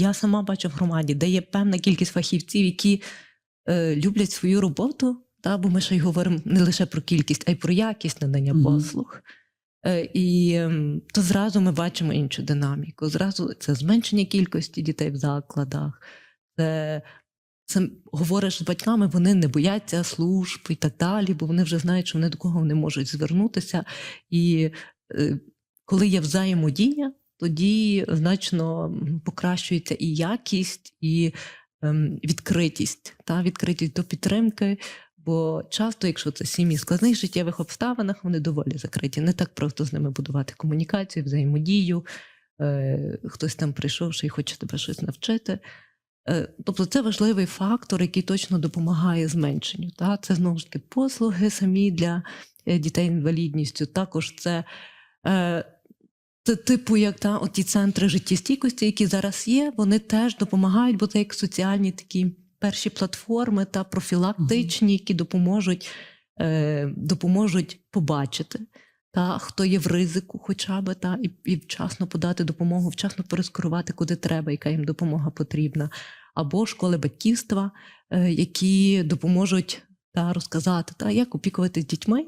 Я сама бачу в громаді, де є певна кількість фахівців, які е, люблять свою роботу. Та, бо ми ще й говоримо не лише про кількість, а й про якість надання Мгм. послуг. Е, і ем, то зразу ми бачимо іншу динаміку. Зразу це зменшення кількості дітей в закладах, це, це говориш з батьками, вони не бояться служб і так далі, бо вони вже знають, що вони до кого вони можуть звернутися. І е, коли є взаємодія, тоді значно покращується і якість, і ем, відкритість, та відкритість до підтримки. Бо часто, якщо це сім'ї в складних життєвих обставинах, вони доволі закриті. Не так просто з ними будувати комунікацію, взаємодію. Е, хтось там прийшовши і хоче тебе щось навчити. Е, тобто це важливий фактор, який точно допомагає зменшенню. Та? Це знову ж таки послуги самі для е, дітей інвалідністю. Також це, е, це типу, як та, оті центри життєстійкості, які зараз є, вони теж допомагають, бо це як соціальні такі перші платформи та профілактичні, які допоможуть, е, допоможуть побачити. Та хто є в ризику, хоча б та і, і вчасно подати допомогу, вчасно перескерувати, куди треба, яка їм допомога потрібна, або школи батьківства, е, які допоможуть та розказати, та як опікуватись дітьми,